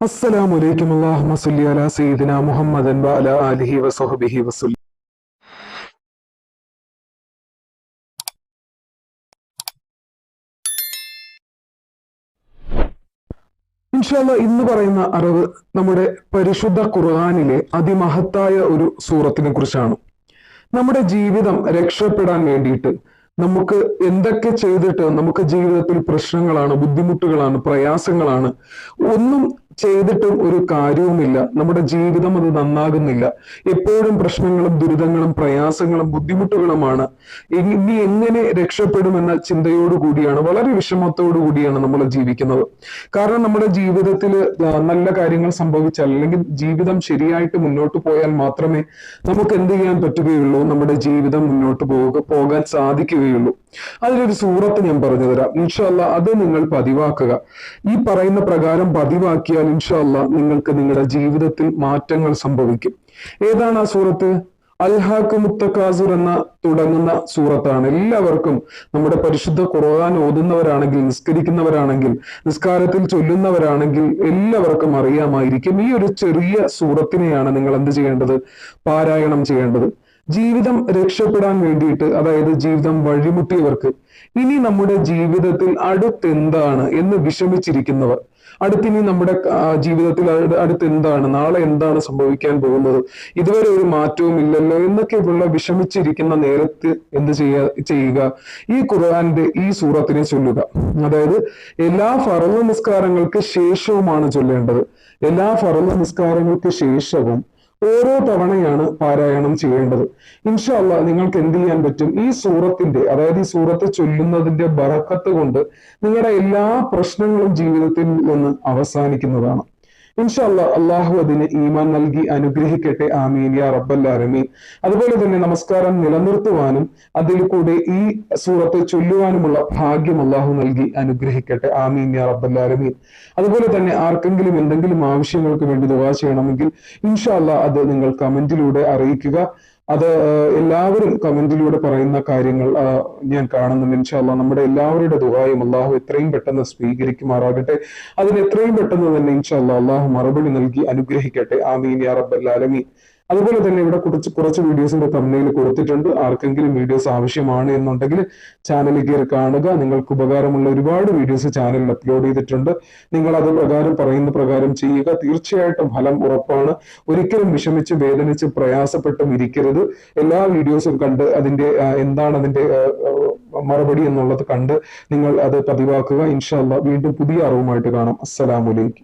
അസ്സലാമു അലൈക്കും അല്ലാഹുമ്മ സല്ലി അലാ സയ്യിദിന മുഹമ്മദൻ വഅലാ ആലിഹി വസഹ്ബിഹി വസല്ലം. ഇൻഷാല്ല ഇന്ന് പറയുന്ന അറിവ് നമ്മുടെ പരിശുദ്ധ ഖുർആാനിലെ അതിമഹത്തായ ഒരു സൂറത്തിനെ കുറിച്ചാണ്. നമ്മുടെ ജീവിതം രക്ഷപ്പെടാൻ വേണ്ടിയിട്ട് നമുക്ക് എന്തൊക്കെ ചെയ്തിട്ട് നമുക്ക് ജീവിതത്തിൽ പ്രശ്നങ്ങളാണ് ബുദ്ധിമുട്ടുകളാണ് പ്രയാസങ്ങളാണ് ഒന്നും ചെയ്തിട്ടും ഒരു കാര്യവുമില്ല. നമ്മുടെ ജീവിതം അത് നന്നാകുന്നില്ല. എപ്പോഴും പ്രശ്നങ്ങളും ദുരിതങ്ങളും പ്രയാസങ്ങളും ബുദ്ധിമുട്ടുകളുമാണ്. ഇനി എങ്ങനെ രക്ഷപ്പെടുമെന്ന ചിന്തയോടുകൂടിയാണ് വളരെ വിഷമത്തോടു കൂടിയാണ് നമ്മൾ ജീവിക്കുന്നത്. കാരണം നമ്മുടെ ജീവിതത്തിൽ നല്ല കാര്യങ്ങൾ സംഭവിച്ചാൽ അല്ലെങ്കിൽ ജീവിതം ശരിയായിട്ട് മുന്നോട്ട് പോയാൽ മാത്രമേ നമുക്ക് എന്ത് ചെയ്യാൻ പറ്റുകയുള്ളൂ? നമ്മുടെ ജീവിതം മുന്നോട്ട് പോക പോകാൻ സാധിക്കുകയുള്ളൂ. അതിലൊരു സൂറത്ത് ഞാൻ പറഞ്ഞു തരാം ഇൻഷല്ല അത് നിങ്ങൾ പതിവാക്കുക. ഈ പറയുന്ന പ്രകാരം പതിവാക്കിയാൽ ഇൻഷല്ല നിങ്ങൾക്ക് നിങ്ങളുടെ ജീവിതത്തിൽ മാറ്റങ്ങൾ സംഭവിക്കും. ഏതാണ് ആ സൂറത്ത്? അൽഹാക്ക് മുത്തക്കാസുർ എന്ന തുടങ്ങുന്ന സൂറത്താണ്. എല്ലാവർക്കും നമ്മുടെ പരിശുദ്ധ ഖുർആൻ ഓതുന്നവരാണെങ്കിൽ നിസ്കരിക്കുന്നവരാണെങ്കിൽ നിസ്കാരത്തിൽ ചൊല്ലുന്നവരാണെങ്കിൽ എല്ലാവർക്കും അറിയാമായിരിക്കും. ഈ ഒരു ചെറിയ സൂറത്തിനെയാണ് നിങ്ങൾ എന്ത് ചെയ്യേണ്ടത്? പാരായണം ചെയ്യേണ്ടത്. ജീവിതം രക്ഷപ്പെടാൻ വേണ്ടിയിട്ട് അതായത് ജീവിതം വഴിമുട്ടിയവർക്ക് ഇനി നമ്മുടെ ജീവിതത്തിൽ അടുത്തെന്താണ് എന്ന് വിഷമിച്ചിരിക്കുന്നവർ അടുത്തിനി നമ്മുടെ ജീവിതത്തിൽ അടുത്ത് എന്താണ് നാളെ എന്താണ് സംഭവിക്കാൻ പോകുന്നത് ഇതുവരെ ഒരു മാറ്റവും ഇല്ലല്ലോ എന്നൊക്കെയുള്ള വിഷമിച്ചിരിക്കുന്ന നേരത്ത് എന്ത് ചെയ്യാ ചെയ്യുക ഈ ഖുർആന്റെ ഈ സൂറത്തിനെ ചൊല്ലുക. അതായത് എല്ലാ ഫറവ് നിസ്കാരങ്ങൾക്ക് ശേഷവുമാണ് ചൊല്ലേണ്ടത്. എല്ലാ ഫറവ് നിസ്കാരങ്ങൾക്ക് ശേഷവും ഓരോ തവണയാണ് പാരായണം ചെയ്യേണ്ടത്. ഇൻഷല്ല നിങ്ങൾക്ക് എന്ത് ചെയ്യാൻ പറ്റും? ഈ സൂറത്തിന്റെ അതായത് ഈ സൂറത്ത് ചൊല്ലുന്നതിന്റെ ബറക്കത്ത് കൊണ്ട് നിങ്ങളുടെ എല്ലാ പ്രശ്നങ്ങളും ജീവിതത്തിൽ നിന്ന് അവസാനിക്കുന്നതാണ്. ഇൻഷല്ല അള്ളാഹു അതിന് ഈമാൻ നൽകി അനുഗ്രഹിക്കട്ടെ. ആമീൻ. യാ റബ്ബല്ലാരമീൻ അതുപോലെ തന്നെ നമസ്കാരം നിലനിർത്തുവാനും അതിൽ കൂടെ ഈ സൂറത്ത് ചൊല്ലുവാനുമുള്ള ഭാഗ്യം അള്ളാഹു നൽകി അനുഗ്രഹിക്കട്ടെ. ആമീൻ. യാ റബ്ബല്ലാരമീൻ അതുപോലെ തന്നെ ആർക്കെങ്കിലും എന്തെങ്കിലും ആവശ്യങ്ങൾക്ക് വേണ്ടി ദുവാ ചെയ്യണമെങ്കിൽ ഇൻഷല്ല അത് നിങ്ങൾ കമന്റിലൂടെ അറിയിക്കുക. അത് എല്ലാവരും കമന്റിലൂടെ പറയുന്ന കാര്യങ്ങൾ ഞാൻ കാണുന്നുണ്ട്. ഇൻഷാല്ല നമ്മുടെ എല്ലാവരുടെ ദുഹായും അള്ളാഹു എത്രയും പെട്ടെന്ന് സ്വീകരിക്കുമാറാകട്ടെ. അതിന് എത്രയും പെട്ടെന്ന് തന്നെ ഇൻഷാല്ല അള്ളാഹു മറുപടി നൽകി അനുഗ്രഹിക്കട്ടെ. ആമീൻ യാ റബ്ബല്ലാലമീൻ അതുപോലെ തന്നെ ഇവിടെ കുറച്ച് കുറച്ച് വീഡിയോസിന്റെ തമ്മിൽ കൊടുത്തിട്ടുണ്ട്. ആർക്കെങ്കിലും വീഡിയോസ് ആവശ്യമാണ് എന്നുണ്ടെങ്കിൽ ചാനലിൽ കയറി കാണുക. നിങ്ങൾക്ക് ഉപകാരമുള്ള ഒരുപാട് വീഡിയോസ് ചാനലിൽ അപ്ലോഡ് ചെയ്തിട്ടുണ്ട്. നിങ്ങൾ അത് പ്രകാരം പറയുന്ന പ്രകാരം ചെയ്യുക. തീർച്ചയായിട്ടും ഫലം ഉറപ്പാണ്. ഒരിക്കലും വിഷമിച്ച് വേദനിച്ച് പ്രയാസപ്പെട്ടും ഇരിക്കരുത്. എല്ലാ വീഡിയോസും കണ്ട് അതിന്റെ എന്താണ് അതിന്റെ മറുപടി എന്നുള്ളത് കണ്ട് നിങ്ങൾ അത് പതിവാക്കുക. ഇൻഷാല്ല വീണ്ടും പുതിയ അറിവുമായിട്ട് കാണാം. അസ്സലാമലൈക്കും